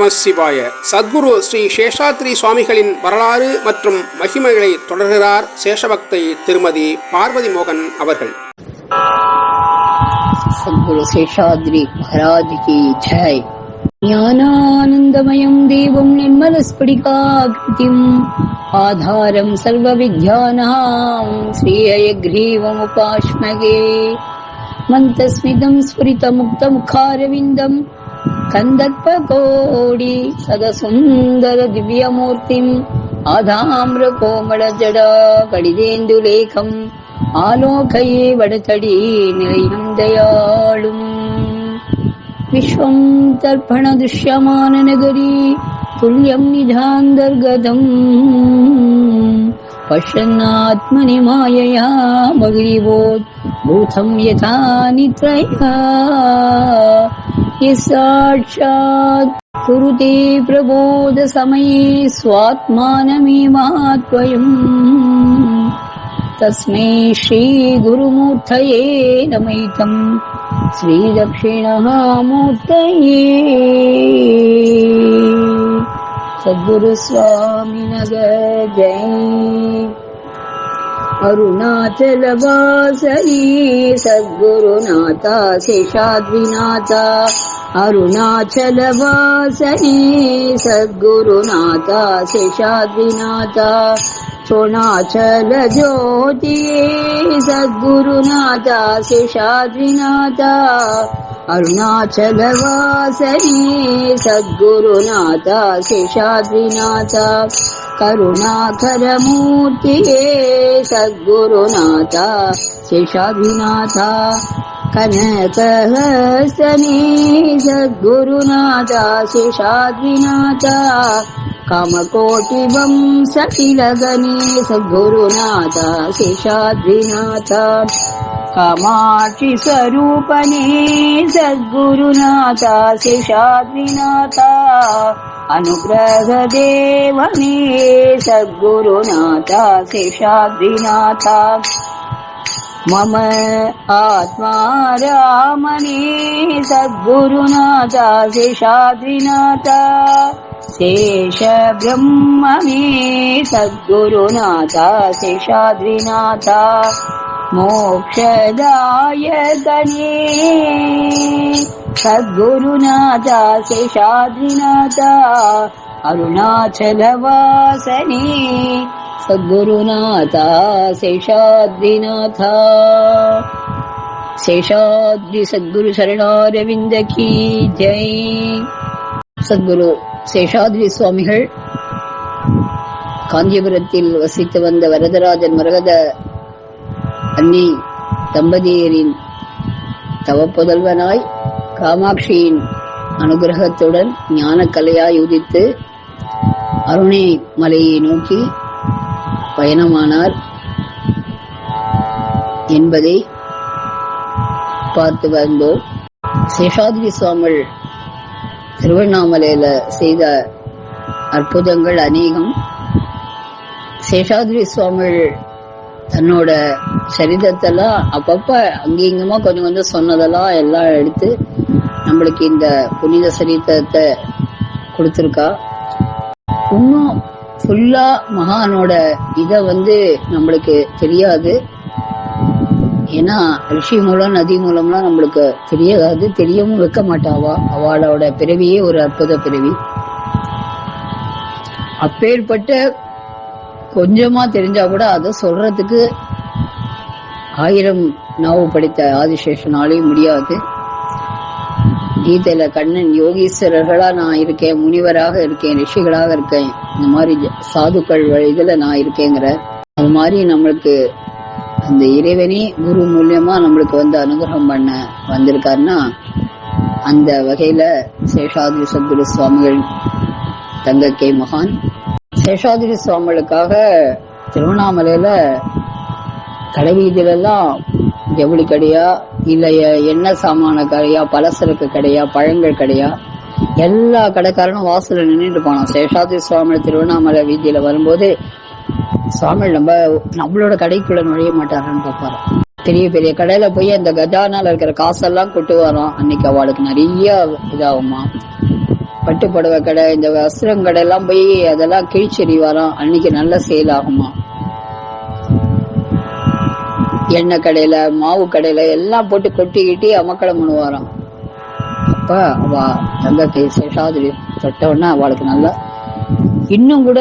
நம சத்குரு ஸ்ரீ சேஷாத்ரி சுவாமிகளின் வரலாறு மற்றும் மகிமைகளை தொடர்கிறார் சேஷபக்தை திருமதி பார்வதி மோகன் அவர்கள். சத்குரு சேஷாத்ரி மகாராஜ் கி ஜெய். ஞானானந்தமயம் தேவம் நிர்மலஸ்படிகாகிருதிம் ஆதாரம் சர்வ வித்யானாம் ஸ்ரீஹயக்ரீவமுபாஸ்மகே மந்தஸ்மிதம் ஸ்புரிதமுக்தமுகாரவிந்தம். முகாரவிந்தம் கந்தர்ப்ப கோடி சதசுந்தர திவ்யமூர்த்திம் ஆதாம்ர கோமள ஜடா கடிதேந்துலேகம். ஆலோகையே வடதடி நிலையும் தயாளும். விஸ்வம் தர்ப்பண துஷ்யமான நகரி துல்லியம் நிதாந்தர்கதம். पश्यन्नात्मनि मायया भूतं यथा नित्रया यः साक्षात् कुरुते प्रबोधसमये स्वात्मानमेवात्वयम् तस्मै श्रीगुरुमूर्तये नमैतम् श्रीदक्षिणः मूर्तये। सद्गुरुस्वामिनग जय अरुणाचलवासरी सद्गुरुनाथा शेषाद्रिनाथा अरुणाचलवासरी सद्गुरुनाथा शेषाद्रिनाथा सद्गुरुनाथा अरुणाचल वासरी सद्गुरुनाथा शेषाद्रिनाथा करुणाकरमूर्तिये सद्गुरुनाथा शेषाद्रिनाथा కనకహస్తనే సద్గురునాథ శేషాద్వినాథ కామకోటి వంశకిలగనే సద్గురునాథ శేషాద్వినాథ కామాక్షి స్వరూపనే సద్గురునాథ శేషాద్వినాథ అనుగ్రహదేవనే సద్గురునాథ శేషాద్వినాథ मम आत्मा रामणे सद्गुरुना चेशाेष ब्रह्मणे सद्गुरुना चेशाद्रिनाथा मोक्षदाय धने सद्गुरुना च सेशाद्रिनाता अरुणाचलवासने सद्गुरुनाथ शेषाद्रिनाथ शेषाद्रि सद्गुरु शरणारविन्द की जय சத்குரு சேஷாத்ரி சுவாமிகள் காஞ்சிபுரத்தில் வசித்து வந்த வரதராஜன் மரகத அன்னி தம்பதியரின் தவப்புதல்வனாய் காமாட்சியின் அனுகிரகத்துடன் ஞான கலையாய் உதித்து அருணை மலையை நோக்கி பயணமானார் என்பதை பார்த்து வந்தோம் சேஷாத்ரி சுவாமிகள் திருவண்ணாமலையில செய்த அற்புதங்கள் அநேகம். சேஷாத்ரி சுவாமிகள் தன்னோட சரிதத்தெல்லாம் அப்பப்ப அங்கேயுங்கமா கொஞ்சம் கொஞ்சம் சொன்னதெல்லாம் எல்லாம் எடுத்து நம்மளுக்கு இந்த புனித சரித்திரத்தை கொடுத்துருக்கா. இன்னும் ஃபுல்லா மகானோட இத வந்து நம்மளுக்கு தெரியாது. ஏன்னா ரிஷி மூலம் நதி மூலம்லாம் நம்மளுக்கு தெரியாது. தெரியவும் வைக்க மாட்டாவா அவளோட பிறவியே ஒரு அற்புத பிறவி. அப்பேற்பட்ட கொஞ்சமா தெரிஞ்சா கூட அதை சொல்றதுக்கு ஆயிரம் நாவு படித்த ஆதிசேஷனாலையும் முடியாது. கீதையில கண்ணன் யோகீஸ்வரர்களா நான் இருக்கேன் முனிவராக இருக்கேன் ரிஷிகளாக இருக்கேன். இந்த மாதிரி சாதுக்கள் இதுல நான் இருக்கேங்கிற அது மாதிரி நம்மளுக்கு அந்த இறைவனே குரு மூலியமா நம்மளுக்கு வந்து அனுகிரகம் பண்ண வந்திருக்காருன்னா அந்த வகையில சேஷாதிரி சத்குரு சுவாமிகள் தங்க கே மகான். சேஷாதிரி சுவாமிகளுக்காக திருவண்ணாமலையில கடைவீதியிலெல்லாம் ஜவுளி கடையா இல்லைய எண்ணெய் சாமான கடையா பலசரக்கு கடையா பழங்கள் கடையா எல்லா கடைக்காரனும் வாசலில் நின்றுட்டு போனான் சேஷாதி சுவாமி திருவண்ணாமலை வீதியில வரும்போது சுவாமி நம்ம நம்மளோட கடைக்குள்ள நுழைய மாட்டாரான்னு பார்ப்பாரு. பெரிய பெரிய கடையில போய் அந்த கஜானால இருக்கிற காசெல்லாம் கொட்டு வரோம் அன்னைக்கு அவளுக்கு நிறைய இதாகுமா. பட்டு புடவை கடை இந்த வஸ்திரம் போய் அதெல்லாம் கிழிச்செறிவாராம் அன்னைக்கு நல்ல சேல் ஆகுமா. எண்ணெய் கடையில மாவு கடையில எல்லாம் போட்டு கொட்டிக்கிட்டு கிட்டி அமக்கலம் பண்ணுவாராம். அப்ப அவ தங்கத்தை சேஷாதிரி தொட்டவுடனே அவளுக்கு நல்லா இன்னும் கூட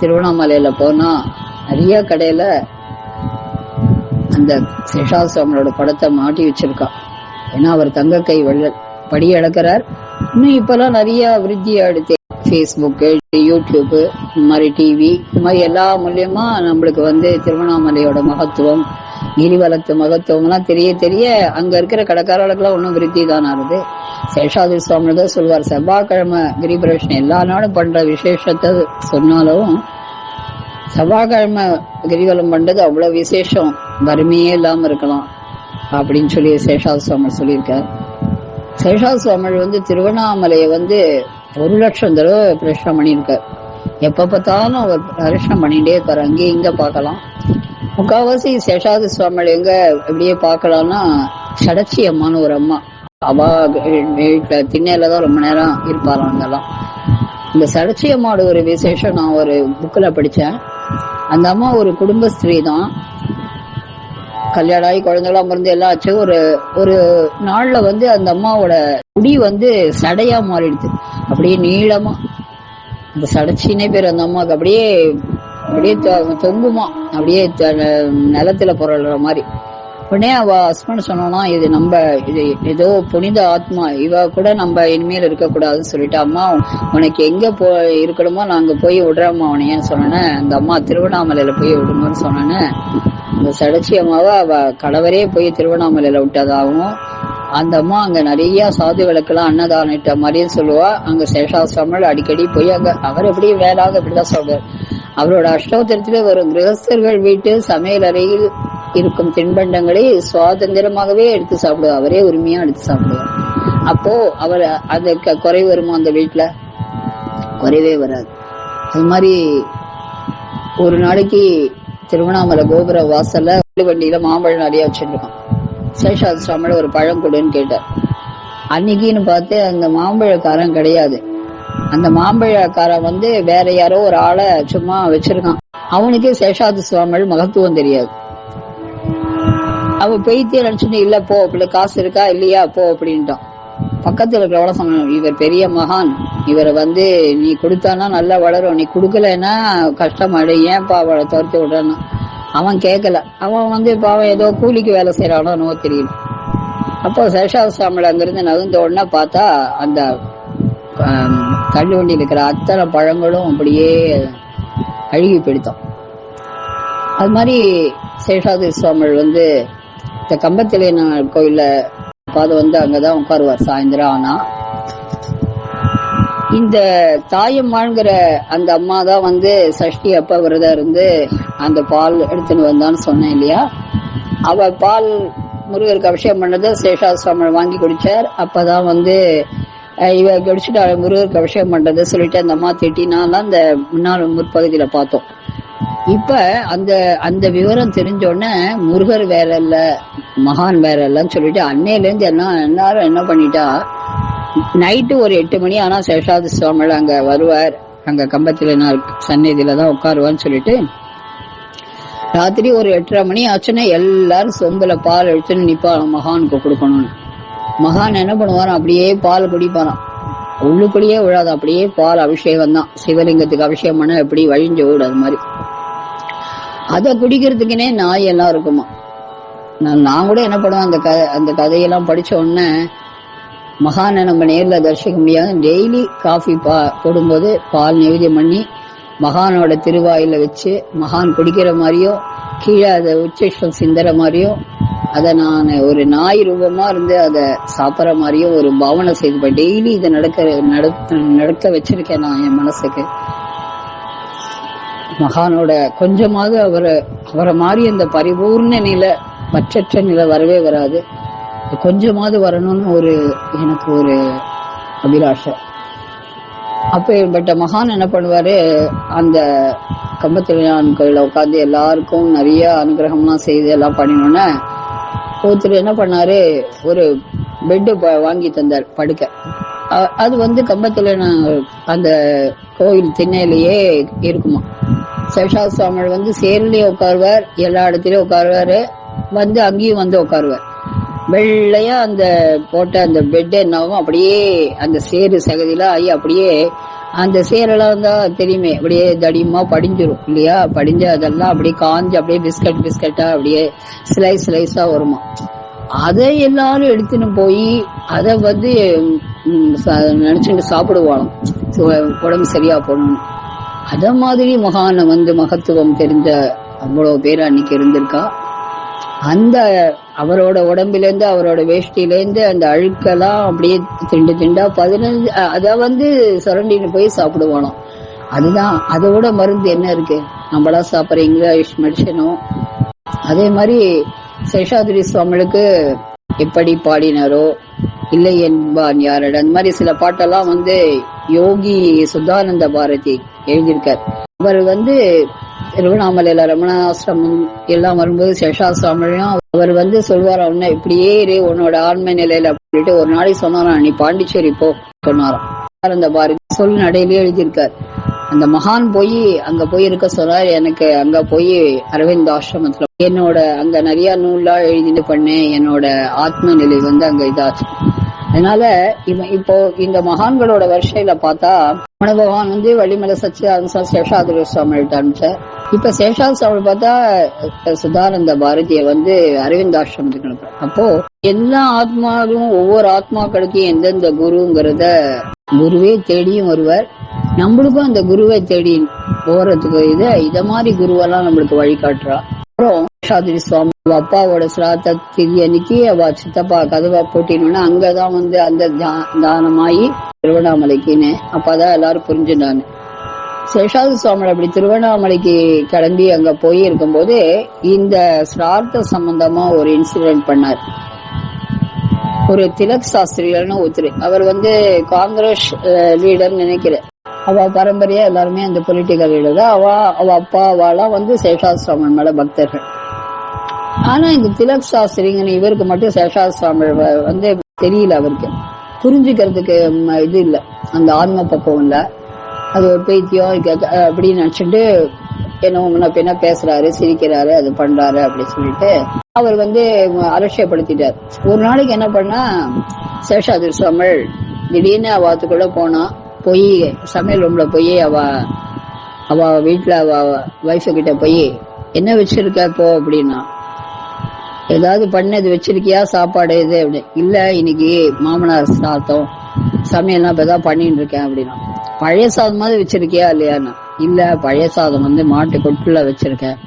திருவண்ணாமலையில போனா நிறைய கடையில அந்த சேஷா சுவாமியோட படத்தை மாட்டி வச்சிருக்கா. ஏன்னா அவர் தங்க கை வெள்ள படி இழக்கிறார் இன்னும் இப்பெல்லாம் நிறைய விருத்தி அடுத்து ஃபேஸ்புக்கு யூடியூப்பு இந்த மாதிரி டிவி இந்த மாதிரி எல்லா மூலியமா நம்மளுக்கு வந்து திருவண்ணாமலையோட மகத்துவம் கிரிவலத்து மகத்துவம்லாம் தெரிய தெரிய அங்க இருக்கிற கடைக்காரர்களுக்கெல்லாம் ஒன்றும் விருத்தி தான் ஆகுது சேஷாதி சுவாமி தான் சொல்வார் செவ்வாய்க்கிழமை கிரிபிரவேஷன் எல்லா நாடும் பண்ற விசேஷத்தை சொன்னாலும் செவ்வாய்க்கிழமை கிரிவலம் பண்றது அவ்வளவு விசேஷம். வறுமையே இல்லாம இருக்கலாம் அப்படின்னு சொல்லி சேஷாத சுவாமி சொல்லியிருக்கார். சேஷாதி சுவாமி வந்து திருவண்ணாமலையை வந்து ஒரு லட்சம் தடவை பிரச்சனை பண்ணியிருக்கார். எப்ப பார்த்தாலும் அவர் பிரச்சனை பண்ணிட்டே இருக்காரு. அங்கேயும் இங்க பார்க்கலாம். முக்காவாசி சேஷாதி சுவாமி எங்க எப்படியே பார்க்கலாம்னா சடச்சி அம்மான்னு ஒரு அம்மா. அவ வீட்டுல திண்ணையில தான் ரொம்ப நேரம் இருப்பாராம் அங்கெல்லாம் இந்த சடச்சி அம்மாவோட ஒரு விசேஷம். நான் ஒரு புக்கில் படித்தேன் அந்த அம்மா ஒரு குடும்ப ஸ்திரீ தான். கல்யாணம் ஆகி குழந்தைகளாம் பிறந்து எல்லாம் ஆச்சு. ஒரு ஒரு நாள்ல வந்து அந்த அம்மாவோட முடி வந்து சடையா மாறிடுது அப்படியே நீளமா. இந்த சடைச்சினே பேர் அந்த அம்மாவுக்கு அப்படியே அப்படியே தொங்குமா. அப்படியே நிலத்தில் நிலத்துல புரளுற மாதிரி. உடனே அவ ஹஸ்பண்ட் சொன்னோம்னா இது நம்ம இது ஏதோ புனித ஆத்மா இவ கூட நம்ம இனிமேல் இருக்கக்கூடாதுன்னு சொல்லிட்டு அம்மா உனக்கு எங்க போ இருக்கணுமோ நாங்க போய் விடுறோம்மா உனையன்னு சொன்னேன். அந்த அம்மா திருவண்ணாமலையில போய் விடுங்கன்னு சொன்னேன்னு அந்த சடச்சி அம்மாவை அவ கணவரே போய் திருவண்ணாமலையில விட்டதாகவும் அந்த அம்மா அங்க நிறைய சாது விளக்கெல்லாம் அன்னதானம் இட்ட மாதிரியும் சொல்லுவா. அங்க சேஷாசிரமல் அடிக்கடி போய் அங்க அவர் எப்படி வேலாக இப்படிதான் சொல்றாரு அவரோட அஷ்டோத்திரத்துல வரும். கிரகஸ்தர்கள் வீட்டு சமையல் அறையில் இருக்கும் தின்பண்டங்களை சுவாதந்திரமாகவே எடுத்து சாப்பிடுவார் அவரே உரிமையா எடுத்து சாப்பிடுவார் அப்போ அவர் அதுக்கு குறை வருமா அந்த வீட்டுல? குறைவே வராது. அது மாதிரி ஒரு நாளைக்கு திருவண்ணாமலை கோபுர வாசல்ல வண்டியில மாம்பழம் நிறைய வச்சிருக்கான். சேஷாதி சுவாமியோட ஒரு பழம் கொடுன்னு கேட்டார். அன்னைக்குன்னு பார்த்து அந்த மாம்பழக்காரன் கிடையாது. அந்த மாம்பழக்காரன் வந்து வேற யாரோ ஒரு ஆளை சும்மா வச்சிருக்கான். அவனுக்கே சேஷாதி சுவாமிகள் மகத்துவம் தெரியாது. அவ பெய்த்திய நினைச்சுட்டு இல்ல போ அப்படி காசு இருக்கா? இல்லையா? போ அப்படின்ட்டான். பக்கத்துல இருக்கிறவள சொன்னான் இவர் பெரிய மகான். இவரை வந்து நீ கொடுத்தானா நல்லா வளரும். நீ கொடுக்கலன்னா கஷ்டமாடு ஏன்பா அவளை துரத்தி விடுறான்னா? அவன் கேட்கல அவன் வந்து பாவம் ஏதோ கூலிக்கு வேலை செய்யறானோ என்னவோ தெரியல. அப்போ சேஷாத அங்கிருந்து நகர்ந்த உடனே பார்த்தா அந்த ஆம், தள்ளு வண்டியில் இருக்கிற அத்தனை பழங்களும் அப்படியே அழுகி பிடித்தோம் அது மாதிரி சேஷாதி சுவாமிகள் வந்து இந்த கம்பத்திலேயனார் கோயிலில் பாதை வந்து அங்கதான் உட்காருவார் சாயந்தரம் ஆனா. இந்த தாயம்மாங்கிற அந்த அம்மா தான் வந்து சஷ்டி அப்ப விரதம் இருந்து அந்த பால் எடுத்துன்னு வந்தான்னு சொன்னேன் இல்லையா? அவ பால் முருகருக்கு அபிஷேகம் பண்ணதை சேஷாதி வாங்கி குடிச்சார். அப்பதான் வந்து இவ குடிச்சிட்டு முருகருக்கு அபிஷேகம் பண்றதை சொல்லிட்டு அந்த அம்மா திட்டினாலாம் அந்த முன்னாள் முற்பகுதியில பார்த்தோம். இப்ப அந்த அந்த விவரம் தெரிஞ்ச உடனே முருகர் வேற இல்ல மகான் வேற இல்லைன்னு சொல்லிட்டு அன்னையில இருந்து எல்லாம் எல்லாரும் என்ன பண்ணிட்டா நைட்டு ஒரு எட்டு மணி ஆனா சேஷாதி சுவாமிகள் அங்க வருவார். அங்க கம்பத்துல நான் சந்நிதியில தான் உட்காருவான்னு சொல்லிட்டு ராத்திரி ஒரு எட்டரை மணி ஆச்சுன்னா எல்லாரும் சொம்புல பால் எடுத்துன்னு நிப்பான் மகானுக்கு கொடுக்கணும்னு. மகான் என்ன பண்ணுவாராம் அப்படியே பால் குடிப்பாராம். உள்ளுக்குள்ளேயே விழாது அப்படியே பால் அபிஷேகம் தான் சிவலிங்கத்துக்கு அபிஷேகம் பண்ண எப்படி வழிஞ்சு ஓடு அது மாதிரி. அதை குடிக்கிறதுக்குனே நாய் எல்லாம் இருக்குமா? நான் நான் கூட என்ன பண்ணுவேன் அந்த க அந்த கதையெல்லாம் படிச்ச உடனே மகானை நம்ம நேரில் தரிசிக்க முடியாது. டெய்லி காஃபி பா போடும்போது பால் நைவேத்தியம் பண்ணி மகானோட திருவாயில வச்சு மகான் குடிக்கிற மாதிரியும் கீழே அதை உச்சேஷம் சிந்துற மாதிரியும் அதை நான் ஒரு நாய் ரூபமா இருந்து அதை சாப்பிட்ற மாதிரியும் ஒரு பாவனை செய்து டெய்லி இதை நடக்க நடத்த நடக்க வச்சிருக்கேன் நான் என் மனசுக்கு. மகானோட கொஞ்சமாவது அவரை அவரை மாதிரி அந்த பரிபூர்ண நிலை பற்றற்ற நிலை வரவே வராது. கொஞ்சமாவது வரணும்னு ஒரு எனக்கு ஒரு அபிலாஷை. அப்பேற்பட்ட மகான் என்ன பண்ணுவார்? அந்த கம்பத்திலான் கோயிலில் உட்காந்து எல்லாருக்கும் நிறைய அனுகிரகம்லாம் செய்து எல்லாம் பண்ணினோன்னே ஒருத்தர் என்ன பண்ணார்? ஒரு பெட்டு வாங்கி தந்தார் படுக்க. அது வந்து கம்பத்துல அந்த கோயில் திண்ணையிலேயே இருக்குமா? சேஷா சுவாமிகள் வந்து சேர்லேயே உட்காருவார் எல்லா இடத்துலயும் உட்காருவாரு. வந்து அங்கேயும் வந்து உட்காருவார். வெள்ளையா அந்த போட்ட அந்த பெட் என்னாகும் அப்படியே அந்த சேரு சகதியெல்லாம் ஆகி அப்படியே அந்த சேரெல்லாம் வந்தா தெரியுமே அப்படியே தடிமா படிஞ்சிரும் இல்லையா? படிஞ்சு அதெல்லாம் அப்படியே காஞ்சு அப்படியே பிஸ்கட் பிஸ்கட்டா அப்படியே ஸ்லைஸ் ஸ்லைஸா வருமா? அதை எல்லாரும் எடுத்துன்னு போய் அதை வந்து ச- நினைச்சுட்டு சாப்பிடுவாங்க உடம்பு சரியா போடணும் அத மாதிரி மகான வந்து மகத்துவம் தெரிஞ்ச அவ்வளவு பேர் அன்னைக்கு இருந்திருக்கா? அந்த அவரோட உடம்புலேருந்து அவரோட வேஷ்டியிலேருந்து அந்த அழுக்கெல்லாம் அப்படியே திண்டு திண்டா பதினஞ்சு அதை வந்து சுரண்டின்னு போய் சாப்பிடுவானோ? அதுதான். அதோட மருந்து என்ன இருக்கு? நம்மளா சாப்பிட்ற இங்கிலீஷ் மெடிசனும் அதே மாதிரி சேஷாதிரி சுவாமிகளுக்கு எப்படி பாடினாரோ இல்லை என்பான் யாரட? அந்த மாதிரி சில பாட்டெல்லாம் வந்து யோகி சுத்தானந்த பாரதி எழுதியிருக்கார். அவர் வந்து திருவண்ணாமலையில ரமணாசிரமம் எல்லாம் வரும்போது சேஷா அவர் வந்து சொல்வார் உன்ன இப்படியே இரு உன்னோட ஆண்மை நிலையில அப்படின்ட்டு ஒரு நாளைக்கு சொன்னாராம். நீ பாண்டிச்சேரி போ சொன்னாராம். அந்த பாரதி சொல் நடையிலே எழுதியிருக்கார். அந்த மகான் போய் அங்க போய் இருக்க சொன்னார் எனக்கு அங்க போய் அரவிந்த் ஆசிரமத்துல என்னோட அங்க நிறைய நூல்லாம் எழுதிட்டு பண்ணேன் என்னோட ஆத்ம நிலை வந்து அங்க இதாச்சு. அதனால இவன் இப்போ இந்த மகான்களோட வரிசையில பார்த்தா ரமண பகவான் வந்து வள்ளிமலை சச்சிதானந்த சேஷாதிரி சுவாமிகிட்ட அனுப்பிச்சார். இப்ப சேஷாதி சுவாமி பார்த்தா சுதானந்த பாரதிய வந்து அரவிந்த் ஆசிரமத்துக்கு அப்போ எல்லா ஆத்மாவும் ஒவ்வொரு ஆத்மாக்களுக்கும் எந்தெந்த குருங்கிறத குருவே தேடியும் வருவார். நம்மளுக்கும் அந்த குருவை தேடி போறதுக்கு இதை இத மாதிரி குருவெல்லாம் நம்மளுக்கு வழிகாட்டுறா. அப்புறம் சாதிரி சுவாமி அப்பாவோட சிராத்த திதி அன்னைக்கு அவ சித்தப்பா கதவை போட்டினோன்னா அங்கதான் வந்து அந்த தானமாயி திருவண்ணாமலைக்குன்னு. அப்பதான் எல்லாரும் புரிஞ்சுட்டாங்க சேஷாதி சுவாமி அப்படி திருவண்ணாமலைக்கு கிளம்பி அங்க போய் இருக்கும்போது இந்த சிரார்த்த சம்பந்தமா ஒரு இன்சிடென்ட் பண்ணார். ஒரு திலக் சாஸ்திரிகள்னு ஒருத்தர். அவர் வந்து காங்கிரஸ் லீடர் நினைக்கிறேன். அவ பரம்பரையா எல்லாருமே அந்த பொலிட்டிக்கல் லீடர் அவ அவ அப்பா அவெல்லாம் வந்து சேஷாதி சுவாமி மேல பக்தர்கள். ஆனா இந்த திலக் சாஸ்திரிங்கன்னு இவருக்கு மட்டும் சேஷா சுவாமி வந்து தெரியல அவருக்கு. புரிஞ்சுக்கிறதுக்கு இது இல்ல. அந்த ஆன்ம பக்கம் இல்ல. அது ஒரு பைத்தியம் அப்படின்னு நினைச்சிட்டு என்ன முன்ன பின்ன பேசுறாரு சிரிக்கிறாரு அது பண்றாரு அப்படின்னு சொல்லிட்டு அவர் வந்து அலட்சியப்படுத்திட்டார். ஒரு நாளைக்கு என்ன பண்ணா சேஷாதிரி சுவாமி திடீர்னு அவாத்துக்குள்ள போனா போய் சமையல் ரூம்ல போய் அவ அவ வீட்டுல அவ வைஃப் கிட்ட போய் என்ன வச்சிருக்க போ அப்படின்னா ஏதாவது பண்ணது வச்சிருக்கியா சாப்பாடு இது அப்படி. இல்ல இன்னைக்கு மாமனார் சாத்தம் சமையல்லாம் இப்பதான் பண்ணிட்டு இருக்கேன் அப்படின்னா. பழைய சாதம் மாதிரி வச்சிருக்கியா இல்லையான்னா. இல்ல பழைய சாதம் வந்து மாட்டு கொட்டுல வச்சிருக்கேன்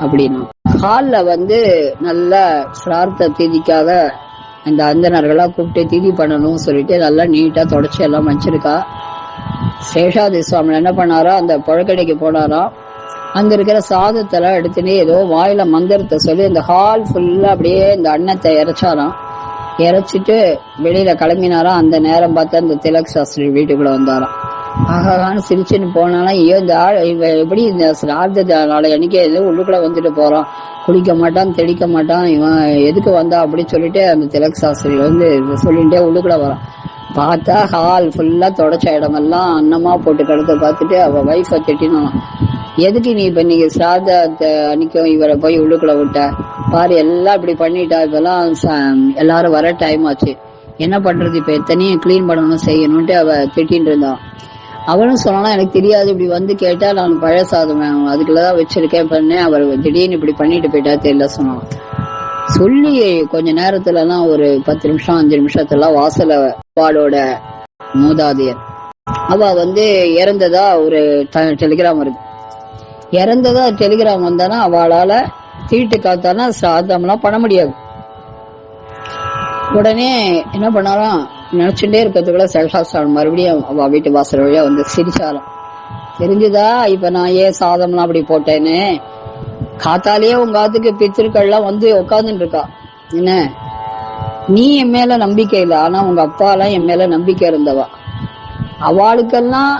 அப்படின்னா. ஹால்ல வந்து நல்ல சிரார்த்த திதிக்காக இந்த அந்தனர்களா கூப்பிட்டு திதி பண்ணணும்னு சொல்லிட்டு நல்லா நீட்டா தொடச்சி எல்லாம் வச்சிருக்கா. சேஷாதி சுவாமி என்ன பண்ணாரா அந்த புழக்கடைக்கு போனாராம். அங்க இருக்கிற சாதத்தெல்லாம் எடுத்துனே ஏதோ வாயில மந்திரத்தை சொல்லி இந்த ஹால் ஃபுல்லா அப்படியே இந்த அன்னத்தை இறைச்சாராம். இறைச்சிட்டு வெளியில கிளம்பினாராம். அந்த நேரம் பார்த்து அந்த திலக் சாஸ்திரி வீட்டுக்குள்ள வந்தாராம். ஆகான்னு சிரிச்சுன்னு போனாலும் ஐயோ இந்த ஆள் இவ எப்படி இந்த சிரார்த்த நாளை அன்னைக்கு ஏதோ உள்ளுக்குள்ள வந்துட்டு போகிறான் குளிக்க மாட்டான் தெளிக்க மாட்டான் இவன் எதுக்கு வந்தா அப்படின்னு சொல்லிட்டு அந்த திலக் சாஸ்திரி வந்து சொல்லிகிட்டே சொல்லிட்டே உள்ளுக்குள்ள வரான். பார்த்தா ஹால் ஃபுல்லாக தொடச்ச இடமெல்லாம் அன்னமாக போட்டு கிடத்த பார்த்துட்டு அவள் வைஃபை திட்டினான். எதுக்கு நீ இப்ப நீங்க சிராத அன்னைக்கும் இவரை போய் உள்ளுக்குள்ள விட்ட? பாரு எல்லாம் இப்படி பண்ணிட்டா இப்பெல்லாம் எல்லாரும் வர டைம் ஆச்சு. என்ன பண்றது இப்ப? எத்தனையும் க்ளீன் பண்ணணும் செய்யணும்ட்டு அவ திட்டின்னு இருந்தான் அவனும் சொன்னா எனக்கு தெரியாது இப்படி வந்து கேட்டா நான் பழைய சாதம் அதுக்குள்ளதான் வச்சிருக்கேன் பண்ணேன் அவர் திடீர்னு இப்படி பண்ணிட்டு போயிட்டா தெரியல சொன்னான். சொல்லி கொஞ்ச நேரத்துல எல்லாம் ஒரு பத்து நிமிஷம் அஞ்சு நிமிஷத்துல வாசல வாளோட மூதாதையர். அவ வந்து இறந்ததா ஒரு டெலிகிராம் வருது. இறந்ததா டெலிகிராம் வந்தானா அவளால தீட்டு காத்தானா சாதம்லாம் பண்ண முடியாது. உடனே என்ன பண்ணாலும் நினைச்சுட்டே இருக்கிறதுக்குள்ள சேஷாஸ்திரம் மறுபடியும் அவ வீட்டு வாசல் வழியா வந்து சிரிச்சாலும் தெரிஞ்சுதா? இப்ப நான் ஏன் சாதம்லாம் அப்படி போட்டேன்னு? காத்தாலேயே உங்க ஆத்துக்கு பித்திருக்கள்லாம் வந்து உட்காந்துட்டு இருக்கா என்ன? நீ என் மேல நம்பிக்கை இல்லை ஆனா உங்க அப்பா எல்லாம் என் மேல நம்பிக்கை இருந்தவா. அவளுக்கெல்லாம்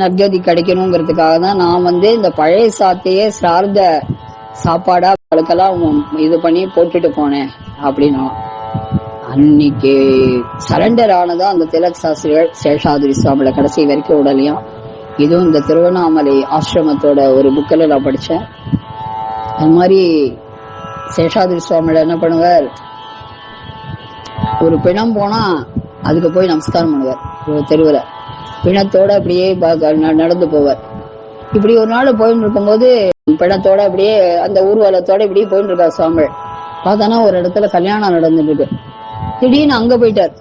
நற்கதி கிடைக்கணுங்கிறதுக்காக தான் நான் வந்து இந்த பழைய சாத்தையே சார்ந்த சாப்பாடா அவளுக்கெல்லாம் இது பண்ணி போட்டுட்டு போனேன் அப்படின்னா. அன்னைக்கு சரண்டர் ஆனதா அந்த திலக் சாஸ்திரிகள் சேஷாதிரி சுவாமியில கடைசி வரைக்கும் உடலையும் இதுவும் இந்த திருவண்ணாமலை ஆசிரமத்தோட ஒரு புக்கில் நான் படித்தேன் அது மாதிரி சேஷாதிரி சுவாமியில என்ன பண்ணுவார்? ஒரு பிணம் போனா அதுக்கு போய் நமஸ்காரம் பண்ணுவார். ஒரு தெருவில். பிணத்தோட அப்படியே நடந்து போவார். இப்படி ஒரு நாள் போயிட்டு இருக்கும்போது பிணத்தோட அப்படியே அந்த ஊர்வலத்தோட இப்படியே போயிட்டு இருக்கார் சுவாமி பார்த்தானா ஒரு இடத்துல கல்யாணம் நடந்துட்டு இருக்கு திடீர்னு அங்க போயிட்டார்.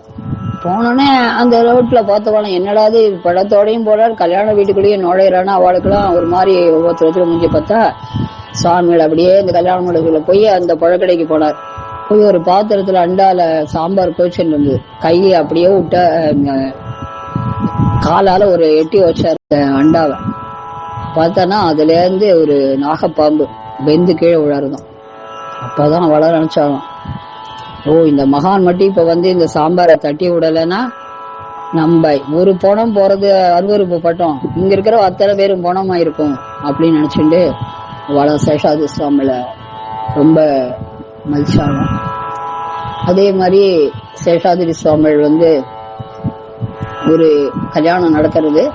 போனோடனே அந்த ரோட்ல பார்த்தவன என்னடாது படத்தோடையும் போறார் கல்யாண வீட்டுக்குள்ளேயே நுழையிறானா அவளுக்கெல்லாம் ஒரு மாதிரி ஒவ்வொருத்தர் முடிஞ்சு பார்த்தா சுவாமிகள் அப்படியே இந்த கல்யாண மண்டபத்தில் போய் அந்த பழக்கடைக்கு போனார். போய் ஒரு பாத்திரத்துல அண்டால சாம்பார் போச்சுன்னு இருந்தது. கையை அப்படியே விட்ட காலால ஒரு எட்டி வச்சார் அண்டாவை. பார்த்தானா அதுல இருந்து ஒரு நாகப்பாம்பு வெந்து கீழே விழறதும் அப்பதான் வளர நினைச்சாலும் ஓ இந்த மகான் மட்டும் இப்ப வந்து இந்த சாம்பாரை தட்டி விடலைன்னா நம்ம ஒரு பணம் போறது அருவறுப்பு பட்டோம். இங்க இருக்கிற அத்தனை பேரும் பணமா இருக்கும் அப்படின்னு நினைச்சுட்டு வள சேஷாதி சுவாமியில ரொம்ப மதிச்சாங்க அதே மாதிரி சேஷாதிரி சுவாமிகள் வந்து ஒரு கல்யாணம் நடக்கிறது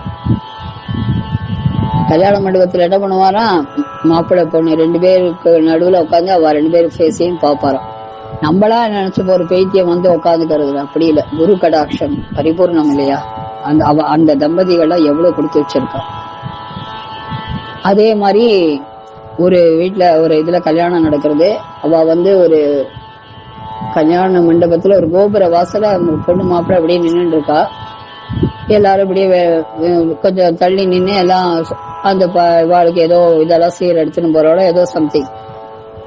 கல்யாண மண்டபத்துல என்ன பண்ணுவாராம் மாப்பிள்ளை பொண்ணு ரெண்டு பேருக்கு நடுவில் உட்காந்து அவள் ரெண்டு பேரும் ஃபேஸையும் பார்ப்பாராம் நம்மளா நினைச்ச ஒரு பைத்தியம் வந்து உட்காந்துக்கிறது அப்படி இல்லை. குரு கடாட்சம் பரிபூர்ணம் இல்லையா? அந்த அவ அந்த தம்பதிகளை எவ்வளவு கொடுத்து வச்சிருக்கா? அதே மாதிரி ஒரு வீட்ல ஒரு இதுல கல்யாணம் நடக்கிறது. அவ வந்து ஒரு கல்யாண மண்டபத்துல ஒரு கோபுர வாசலை பொண்ணு மாப்பிள்ளை அப்படியே நின்னுட்டு இருக்கா. எல்லாரும் இப்படியே கொஞ்சம் தள்ளி நின்று எல்லாம் அந்த வாழ்க்கை இவாளுக்கு ஏதோ இதெல்லாம் சீர் எடுத்துன்னு போறோட ஏதோ சம்திங்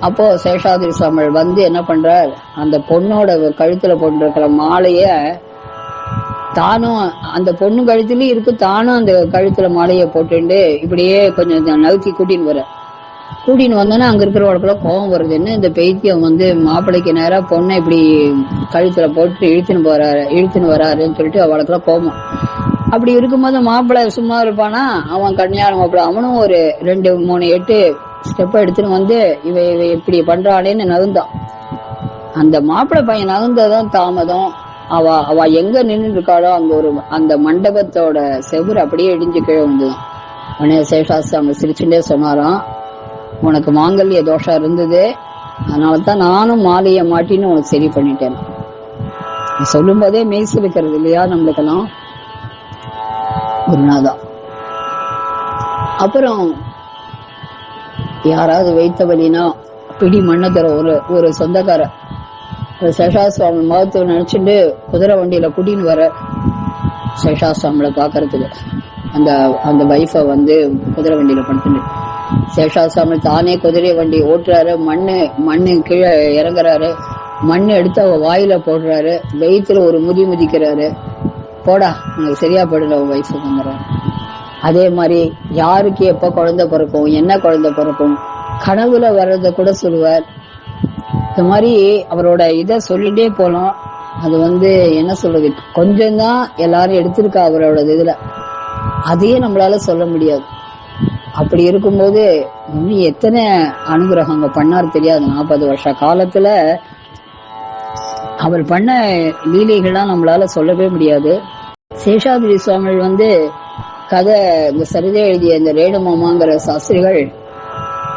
அப்போ சேஷாதிரி சுவாமிகள் வந்து என்ன பண்றார்? அந்த பொண்ணோட கழுத்துல போட்டிருக்கிற மாலைய தானும் அந்த பொண்ணு கழுத்துலயும் இருக்கு தானும் அந்த கழுத்துல மாலையை போட்டுண்டு இப்படியே கொஞ்சம் நவுத்தி கூட்டின்னு வர கூட்டின்னு வந்தோன்னே அங்க இருக்கிறவங்களுக்குலாம் கோபம் வருது. என்ன இந்த பைத்தியம் வந்து மாப்பிள்ளைக்கு நேரா பொண்ணை இப்படி கழுத்துல போட்டு இழுத்துன்னு போறாரு இழுத்துன்னு வராருன்னு சொல்லிட்டு அவளுக்குலாம் கோபம். அப்படி இருக்கும்போது மாப்பிள்ளை சும்மா இருப்பானா? அவன் கன்னியார மாப்பிள்ளை. அவனும் ஒரு ரெண்டு மூணு எட்டு ஸ்டெப் எடுத்துன்னு வந்து இவ இவ இப்படி பண்றாளேன்னு நகுந்தான். அந்த மாப்பிள்ளை பையன் நகுந்ததும் தாமதம். அவ அவ எங்க நின்று இருக்காளோ அங்க ஒரு அந்த மண்டபத்தோட செவுரு அப்படியே இடிஞ்சு கீழே வந்ததும் உடனே சேஷாஸ்திரி அவங்க சிரிச்சுட்டே சொன்னாராம். உனக்கு மாங்கல்ய தோஷம் இருந்தது அதனால தான் நானும் மாலையை மாட்டின்னு உனக்கு சரி பண்ணிட்டேன். சொல்லும் போதே மெய் சிலுக்கிறது இல்லையா நம்மளுக்கெல்லாம்? குருநாதா அப்புறம் யாராவது வைத்த வழினா பிடி மண்ணை தர ஒரு ஒரு சொந்தக்கார ஒரு சேஷா சுவாமி மகத்துவ நினைச்சுட்டு குதிரை வண்டியில கூட்டின்னு வர சேஷா சுவாமிகளை பாக்குறதுக்கு அந்த அந்த வைஃபை வந்து குதிரை வண்டியில படுத்துட்டு. சேஷா சாமி தானே குதிரை வண்டி ஓட்டுறாரு மண்ணு மண்ணு கீழே இறங்குறாரு மண்ணு எடுத்து அவ வாயில போடுறாரு வயிற்றுல ஒரு முதி முதிக்கிறாரு. போடா உனக்கு சரியா போடுற உன் வயசுக்குங்கிறாரு. அதே மாதிரி யாருக்கு எப்ப குழந்தை பிறக்கும் என்ன குழந்தை பிறக்கும் கனவுல வர்றத கூட சொல்லுவார். இந்த மாதிரி அவரோட இதை சொல்லிட்டே போலாம். அது வந்து என்ன சொல்றது கொஞ்சம்தான் எல்லாரும் எடுத்திருக்கா அவரோட இதுல. அதையே நம்மளால சொல்ல முடியாது. அப்படி இருக்கும்போது இன்னும் எத்தனை அனுகிரகம் அங்க பண்ணார் தெரியாது நாற்பது வருஷ காலத்துல. அவர் பண்ண லீலைகள்லாம் நம்மளால சொல்லவே முடியாது. சேஷாதிரி சுவாமிகள் வந்து கதை இந்த சரிதை எழுதிய இந்த ரேணுமாமாங்கிற சாஸ்திரிகள்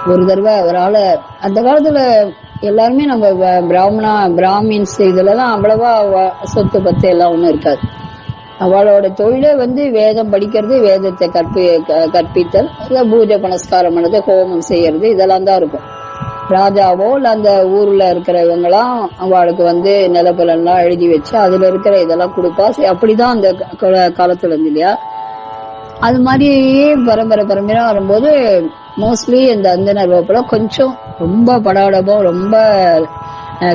ஒரு தடவை அவரால் அந்த காலத்துல எல்லாருமே நம்ம பிராமணா பிராமின்ஸ் இதுலலாம் அவ்வளவா வ- சொத்து பத்து எல்லாம் ஒன்றும் இருக்காது. அவளோட தொழிலே வந்து வேதம் படிக்கிறது வேதத்தை கற்பி க- கற்பித்தல் இல்லை பூஜை புனஸ்காரம் பண்ணது ஹோமம் செய்யறது இதெல்லாம் தான் இருக்கும். ராஜாவோ இல்லை அந்த ஊர்ல இருக்கிறவங்களாம் அவளுக்கு வந்து நிலப்பலன்லாம் எழுதி வச்சு அதுல இருக்கிற இதெல்லாம் கொடுப்பா. சரி, அப்படிதான் அந்த க- காலத்துல இருந்து இல்லையா? அது மாதிரியே பரம்பரை பரம்பரையாக வரும்போது மோஸ்ட்லி இந்த அந்தனர் வகுப்புல கொஞ்சம் ரொம்ப படாடபம் ரொம்ப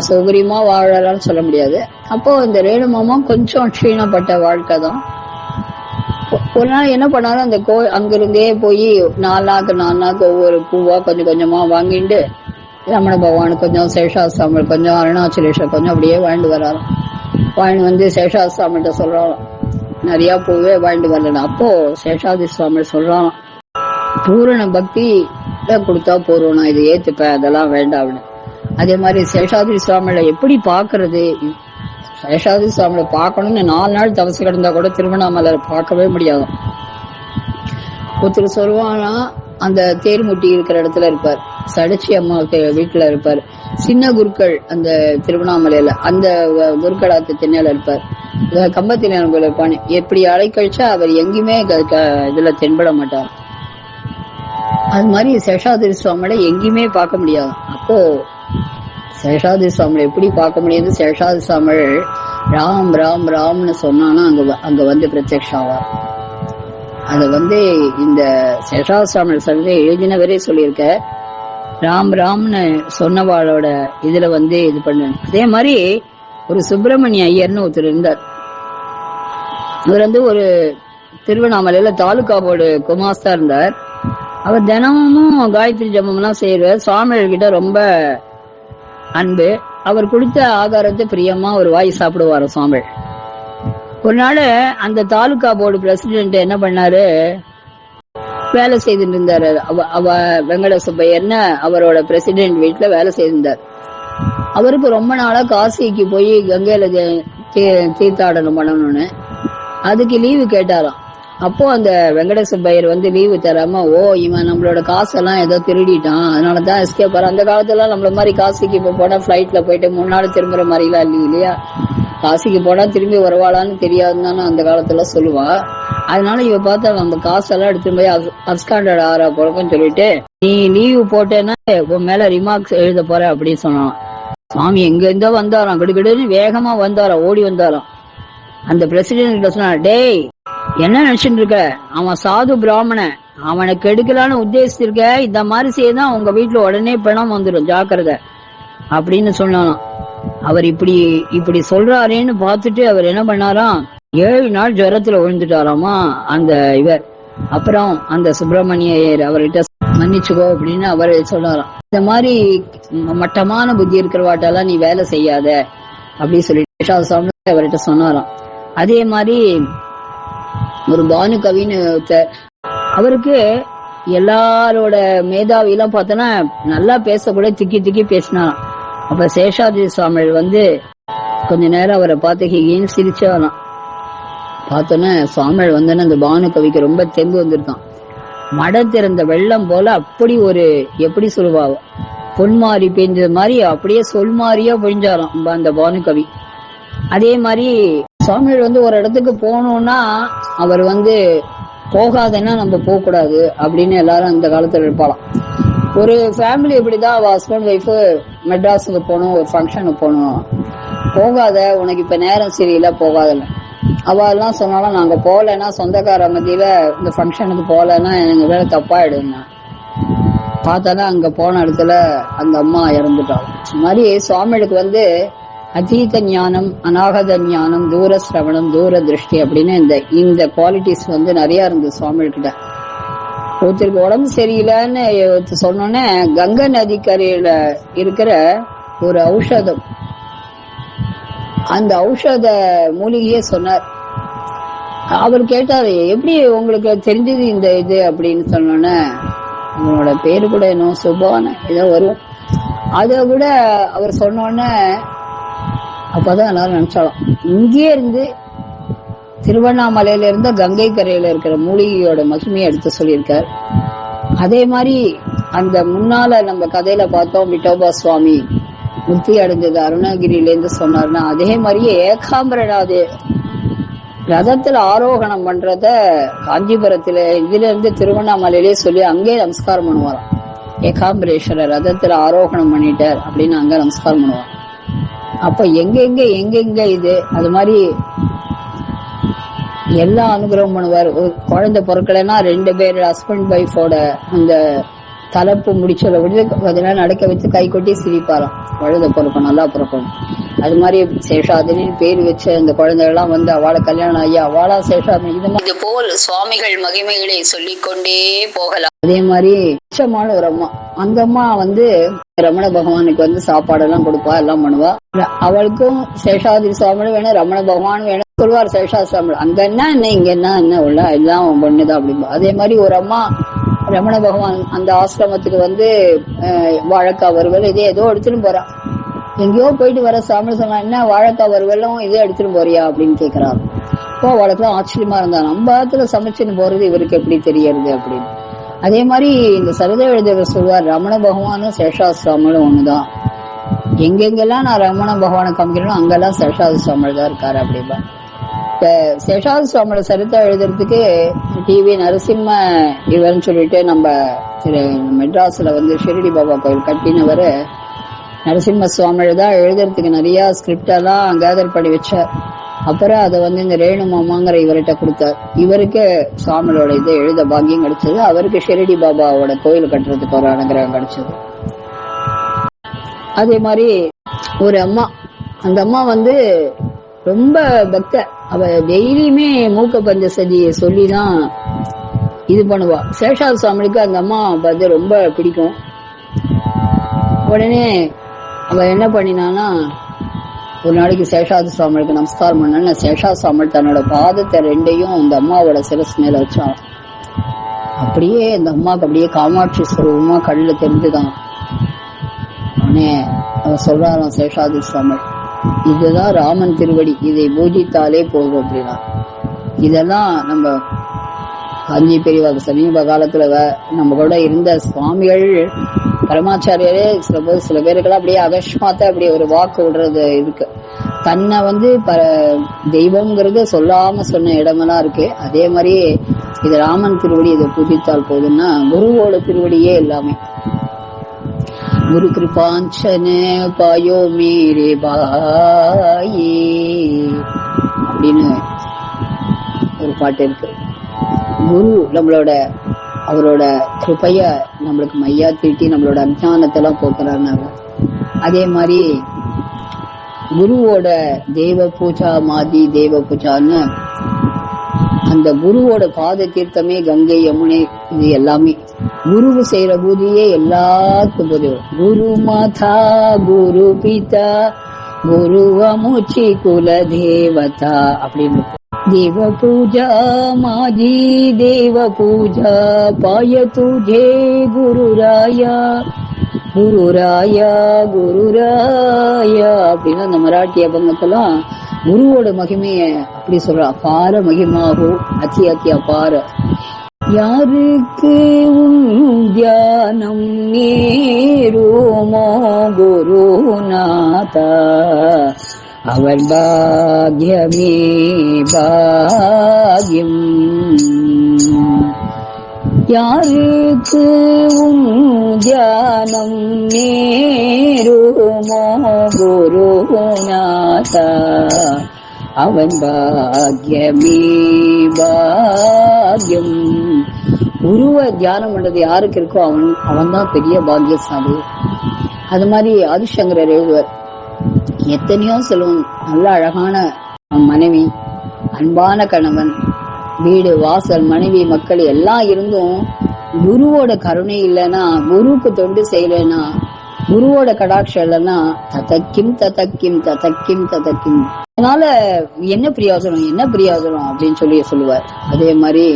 சௌகரியமா வாழலாம்னு சொல்ல முடியாது. அப்போ இந்த ரேணுமாமா கொஞ்சம் க்ஷீணப்பட்ட வாழ்க்கை தான். ஒரு நாள் என்ன பண்ணாலும் அந்த கோ அங்கிருந்தே போய் நாலாக்கு நாலாக்கு நாலு நாக்கு ஒவ்வொரு பூவா கொஞ்சம் கொஞ்சமா வாங்கிட்டு ரமண பகவான் கொஞ்சம் சேஷாஸ்தாமல் கொஞ்சம் அருணாச்சலேஸ்வர் கொஞ்சம் அப்படியே வாழ்ந்து வராராம். வாழ்ந்து வந்து சேஷாஸ்தாமிட்ட சொல்றாராம். நிறைய பூவே வாழ்ந்து வரலாம் அப்போ சேஷாதி சுவாமி சொல்றாராம் பூரண பக்தி கொடுத்தா போறோம் நான் இதை ஏத்துப்பேன் அதெல்லாம் வேண்டாம் அப்படின்னு அதே மாதிரி சேஷாதிரி சுவாமிகளை எப்படி பாக்குறது சேஷாதிரி சுவாமியை பார்க்கணும்னு நாலு நாள் தவசு கிடந்தா கூட திருவண்ணாமலை பார்க்கவே முடியாது. ஒருத்தர் சொல்லுவானா அந்த தேர்முட்டி இருக்கிற இடத்துல இருப்பார். சடச்சி அம்மா கே- வீட்டுல இருப்பார். சின்ன குருக்கள் அந்த திருவண்ணாமலையில அந்த குருக்களாத்து திண்ணையில இருப்பார். இத கம்பத்தினர் கோயில் எப்படி அலைக்கழிச்சா அவர் எங்கேயுமே க- க- இதுல தென்பட மாட்டார். அது மாதிரி சேஷாதிரி சுவாமியோட எங்கேயுமே பார்க்க முடியாது. அப்போ சேஷாதி சுவாமியை எப்படி பார்க்க முடியுது? சேஷாதி சுவாமி ராம் ராம் ராம்னு சொன்னான்னா அங்க வ- அங்க வந்து பிரத்யக்ஷம் அது வந்து இந்த சேஷாதி சுவாமி சொல்லி எழுதினவரே சொல்லியிருக்க. ராம் ராம்னு சொன்னவாளோட இதுல வந்து இது பண்ண அதே மாதிரி ஒரு சுப்பிரமணிய ஐயர்னு ஒருத்தர் இருந்தார். இவர் வந்து ஒரு திருவண்ணாமலையில தாலுகா போர்டு குமாஸ்தா இருந்தார். அவர் தினமும் காயத்ரி ஜபம்லாம் செய்வார் சுவாமிகள் கிட்ட ரொம்ப அன்பு அவர் கொடுத்த ஆகாரத்தை பிரியமா ஒரு வாய் சாப்பிடுவார் சுவாமிகள். ஒரு நாள் அந்த தாலுகா போர்டு பிரசிடென்ட் என்ன பண்ணாரு? வேலை செய்துட்டு இருந்தாரு அவ அவ வெங்கட சுப்பையர்னு அவரோட பிரசிடென்ட் வீட்டில் வேலை செய்திருந்தார். அவருக்கு ரொம்ப நாளா காசிக்கு போய் கங்கையில தீ- தீ- தீர்த்தாடனம் பண்ணணும்னு. அதுக்கு லீவு கேட்டாராம். அப்போ அந்த வெங்கட சுப்பையர் வந்து லீவு தராம ஓ இவன் நம்மளோட காசெல்லாம் ஏதோ திருடிட்டான். அதனாலதான் எஸ்கேப் ஆற அந்த காலத்துல நம்மள மாதிரி காசிக்கு இப்ப போனா பிளைட்ல போயிட்டு மூணு நாள் திரும்புற மாதிரிலாம் இல்லை இல்லையா? காசிக்கு போனா திரும்பி வருவாளான்னு தெரியாதுன்னு அந்த காலத்துல சொல்லுவா. அதனால இவ பார்த்தா அந்த காசெல்லாம் எடுத்துட்டு போய் அப்ஸ்காண்டட் ஆறா போறக்கும் சொல்லிட்டு நீ லீவு போட்டேன்னா உன் மேல ரிமார்க்ஸ் எழுத போற அப்படின்னு சொன்னான். சுவாமி எங்க இருந்தோ வந்தாராம். கிடுகிடுன்னு வேகமா வந்தாராம். ஓடி வந்தாராம். அந்த பிரசிடென்ட் கிட்ட சொன்னா டேய் என்ன நினைச்சுட்டு இருக்க? அவன் சாது பிராமணன் அவனை கெடுக்கலான்னு உத்தேசிச்சிருக்க. இந்த மாதிரி செய்யதான் உங்க வீட்டுல உடனே பிணம் வந்துடும் ஜாக்கிரதை. அப்படின்னு சொன்னானாம். அவர் இப்படி இப்படி சொல்றாரேன்னு பார்த்துட்டு அவர் என்ன பண்ணாராம்? ஏழு நாள் ஜுரத்துல விழுந்துட்டாராமா அந்த இவர். அப்புறம் அந்த சுப்பிரமணிய ஐயர் அவர்கிட்ட மன்னிச்சுக்கோ அப்படின்னு அவர் சொன்னாராம். இந்த மாதிரி மட்டமான புத்தி இருக்கிறவாட்டெல்லாம் நீ வேலை செய்யாத. அப்படின்னு சொல்லிட்டு அவர்கிட்ட சொன்னாராம். அதே மாதிரி ஒரு பானு கவின்னு அவருக்கு எல்லாரோட மேதாவிலாம் பார்த்தோன்னா நல்லா பேசக்கூட திக்கி திக்கி பேசினாராம். அப்ப சேஷாதி சுவாமிகள் வந்து கொஞ்ச நேரம் அவரை பார்த்து ஹிகின்னு சிரிச்சாராம். பார்த்தோன்னே சுவாமிகள் வந்தோன்னே அந்த பானு கவிக்கு ரொம்ப தெம்பு வந்திருக்கான் மட திறந்த வெள்ளம் போல அப்படி ஒரு எப்படி சொல்லுவா பொன்மாரி பெஞ்சது மாதிரி அப்படியே சொல் மாதிரியா பொழிஞ்சாராம் அந்த பானு கவி. அதே மாதிரி சுவாமிகள் வந்து ஒரு இடத்துக்கு போகணும்னா அவர் வந்து போகாதன்னா நம்ம போக கூடாது அப்படின்னு எல்லாரும் அந்த காலத்துல இருப்பாளாம். ஒரு ஃபேமிலி இப்படிதான் அவ ஹஸ்பண்ட் ஒய்ஃபு மெட்ராஸுக்கு போகணும் ஒரு ஃபங்க்ஷனுக்கு போகணும். போகாத உனக்கு இப்ப நேரம் சரியில்லை போகாதல்ல அவ எல்லாம் சொன்னாலும் நாங்க போகலைன்னா சொந்தக்கார மத்தியில இந்த ஃபங்க்ஷனுக்கு போகலைன்னா எங்கள் வேலை தப்பாயிடுங்க தான் அங்க போன இடத்துல அந்த அம்மா இறந்துட்டாங்க இந்த மாதிரி சுவாமிகளுக்கு வந்து அதீத ஞானம் அநாகத ஞானம் தூர சிரவணம் தூர திருஷ்டி அப்படின்னு இந்த இந்த குவாலிட்டிஸ் வந்து நிறைய இருந்தது சுவாமிகிட்ட. ஒருத்தருக்கு உடம்பு சரியில்லைன்னு சொன்னோன்னே கங்கை நதிக்கரையில இருக்கிற ஒரு ஔஷதம். அந்த ஔஷத மூலிகையே சொன்னார். அவர் கேட்டாரு எப்படி உங்களுக்கு தெரிஞ்சது இந்த இது? அப்படின்னு சொன்னோன்னே உங்களோட பேரு கூட என்ன சுபான ஏதோ வரும். அதை கூட அவர் சொன்னோன்னே அப்பதான் எல்லாரும் நினைச்சாலும். இங்கே இருந்து திருவண்ணாமலையில இருந்து கங்கை கரையில இருக்கிற மூலிகையோட மகிமையை எடுத்து சொல்லியிருக்கார். அதே மாதிரி அந்த முன்னால நம்ம கதையில பார்த்தோம் விட்டோபா சுவாமி முக்தி அடைஞ்சது அருணகிரியிலேருந்து சொன்னார்னா அதே மாதிரியே ஏகாம்பரநாது ரதத்துல ஆரோகணம் பண்றத காஞ்சிபுரத்துல இதுல இருந்து திருவண்ணாமலையிலே சொல்லி அங்கே நமஸ்காரம் பண்ணுவாராம். ஏகாம்பரேஸ்வரர் ரதத்துல ஆரோகணம் பண்ணிட்டார் அப்படின்னு அங்க நமஸ்காரம் பண்ணுவார் அப்ப எங்கெங்க எங்கெங்க இது? அது மாதிரி எல்லாம் அனுகிரகம் பண்ணுவார். ஒரு குழந்தை பொருட்களைனா ரெண்டு பேர் ஹஸ்பண்ட் ஒய்ஃபோட அந்த தலைப்பு முடிச்சல விட அதெல்லாம் நடக்க வச்சு கை கொட்டி சிரிப்பாராம். குழந்தை பிறக்கும் நல்லா பிறக்கும். அது மாதிரி சேஷாதினின்னு பேர் வச்ச அந்த குழந்தைகள்லாம் வந்து அவளை கல்யாணம் ஆகி அவளா சேஷாதினி. இது போல் சுவாமிகள் மகிமைகளை சொல்லிக்கொண்டே போகலாம். அதே மாதிரி உச்சமான ஒரு அம்மா. அந்த அம்மா வந்து ரமண பகவானுக்கு வந்து சாப்பாடெல்லாம் கொடுப்பா எல்லாம் பண்ணுவா. அவளுக்கும் சேஷாதிரி சுவாமி வேணும் ரமண பகவான் வேணும். சொல்வார் சேஷாதி சுவாமி அங்க என்ன என்ன இங்க என்ன என்ன உள்ள எல்லாம் உன் பொண்ணுதான் அப்படிம்பா. அதே மாதிரி ஒரு அம்மா ரமண பகவான் அந்த ஆசிரமத்துக்கு வந்து அஹ், வாழைக்காய் வறுவல் இதே ஏதோ எடுத்துட்டு போறான் எங்கேயோ போயிட்டு வர சாமி சொன்னா என்ன வாழைக்காய் வறுவலும் இதே எடுத்துட்டு போறியா? அப்படின்னு கேக்குறாரு அப்போ அவளுக்குலாம் ஆச்சரியமா இருந்தா நம்ம ஆத்துல சமைச்சுன்னு போறது இவருக்கு எப்படி தெரியறது? அப்படின்னு. அதே மாதிரி இந்த சரித எழுதவர் சொல்வார் ரமண பகவானும் சேஷாசுவாமியும் ஒண்ணுதான். எங்கெங்கெல்லாம் நான் ரமண பகவானை காமிக்கிறேனோ அங்கெல்லாம் சேஷாது சுவாமி தான் இருக்காரு அப்படின்பா இப்ப சேஷாது சுவாமியோட சரித்திரம் எழுதுறதுக்கு டிவி நரசிம்ம இவர்னு சொல்லிட்டு நம்ம திரு மெட்ராஸ்ல வந்து ஷிரடி பாபா கோயில் கட்டினவர் நரசிம்ம சுவாமியோட தான் எழுதுறதுக்கு நிறைய ஸ்கிரிப்டெல்லாம் கேதர் பண்ணி வச்சார். அப்புறம் அதை வந்து இந்த ரேணு மாமாங்கிற இவர்கிட்ட கொடுத்தார். இவருக்கு சுவாமியோட இதை எழுத பாக்கியம் கிடைச்சது. அவருக்கு ஷிரடி பாபாவோட கோயில் கட்டுறதுக்கு ஒரு அனுகிரகம் கிடைச்சது. அதே மாதிரி ஒரு அம்மா. அந்த அம்மா வந்து ரொம்ப பக்த. அவ டெய்லியுமே மூக்க பஞ்ச சதியை சொல்லிதான் இது பண்ணுவா. சேஷா சுவாமிக்கு அந்த அம்மா பார்த்து ரொம்ப பிடிக்கும். உடனே அவ என்ன பண்ணினானா ஒரு நாளைக்கு சேஷாத சுவாமிக்கு நமஸ்காரம் பண்ண சேஷா சுவாமி தன்னோட பாதத்தை ரெண்டையும் அந்த அம்மாவோட சிரசு மேல வச்சான். அப்படியே அந்த அம்மாவுக்கு அப்படியே காமாட்சி சுரூபமா கண்ணுல தெரிஞ்சுதான். உடனே அவ சொல்றாராம் சேஷாதி சுவாமி. இதுதான் ராமன் திருவடி. இதை பூஜித்தாலே போதும் அப்படின்னா. இதெல்லாம் நம்ம காஞ்சி பெரியவா சமீப காலத்துல நம்ம கூட இருந்த சுவாமிகள் பரமாச்சாரியரே சில போது சில பேருக்கெல்லாம் அப்படியே அகஸ்மாத்த அப்படியே ஒரு வாக்கு விடுறது இருக்கு. தன்னை வந்து ப தெய்வம்ங்கிறது சொல்லாம சொன்ன இடமெல்லாம் இருக்கு. அதே மாதிரி இது ராமன் திருவடி இதை பூஜித்தால் போதும்னா குருவோட திருவடியே எல்லாமே. गुरु कृपांचन पायो मेरे பாயே அப்படின்னு ஒரு பாட்டு இருக்கு குரு நம்மளோட அவரோட கிருபைய நம்மளுக்கு மையா தீட்டி நம்மளோட அஜானத்தை எல்லாம் போக்குறாருனாங்க அதே மாதிரி குருவோட தேவ பூஜா மாதி தேவ பூஜான்னு அந்த குருவோட பாத தீர்த்தமே கங்கை யமுனை இது எல்லாமே குருவு செய்யற பூஜையே எல்லாத்துக்கும் புரியும். குரு மாதா குரு பிதா குரு அமுச்சி குல தேவதா அப்படின்னு தேவ பூஜா மாஜி தேவ பூஜா பாய துஜே குரு ராயா குரு ராயா குரு ராயா அப்படின்னு அந்த மராட்டிய பங்கத்தெல்லாம் குருவோட மகிமைய அப்படி சொல்ற அபார மகிமாகும் அத்தி அத்தி அபார. யாருக்கு உன் தியானம் நேருமோ குருநாதா அவர் பாக்யமே பாக்யம். யாருக்கு உன் தியானம் நேருமோ குருநாதா அவன் பாக்யமே பாக்யம். குருவ தியானம் பண்றது யாருக்கு இருக்கோ அவன் அவன் தான் பெரிய பாக்கியசாலி. அது மாதிரி ஆதிசங்கர ரேவர் எத்தனையோ செல்வம் நல்ல அழகான மனைவி அன்பான கணவன் வீடு வாசல் மனைவி மக்கள் எல்லாம் இருந்தும் குருவோட கருணை இல்லைன்னா குருவுக்கு தொண்டு செய்யலைன்னா குருவோட கடாட்சம் இல்லைன்னா ததக்கிம் ததக்கிம் ததக்கிம் ததக்கிம். அதனால என்ன பிரயோஜனம் என்ன பிரயோஜனம் அப்படின்னு சொல்லி சொல்லுவார். அதே மாதிரி